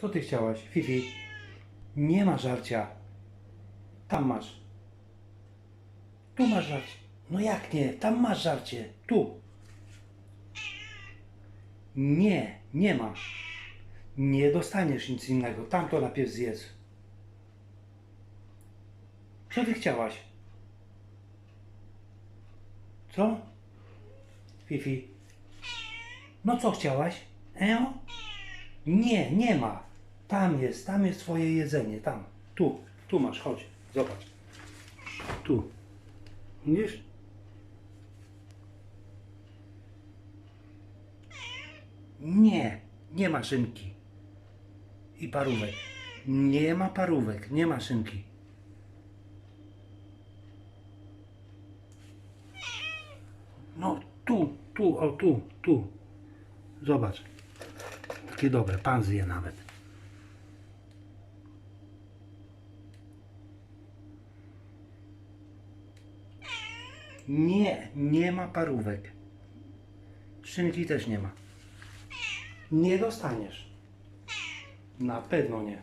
Co ty chciałaś, Fifi? Nie ma żarcia. Tam masz. Tu masz żarcie. No jak nie? Tam masz żarcie. Tu. Nie, nie ma. Nie dostaniesz nic innego. Tam to najpierw zjedz. Co ty chciałaś? Co? Fifi? No co chciałaś? Eo? Nie, nie ma. Tam jest, tam jest twoje jedzenie, tam. Tu, tu masz, chodź, zobacz. Tu. Widzisz? Nie, nie ma szynki. I parówek. Nie ma parówek, nie ma szynki. No tu, tu, o tu, tu. Zobacz. Takie dobre, pan zje nawet. Nie, nie ma parówek. Szynki też nie ma. Nie dostaniesz. Na pewno nie.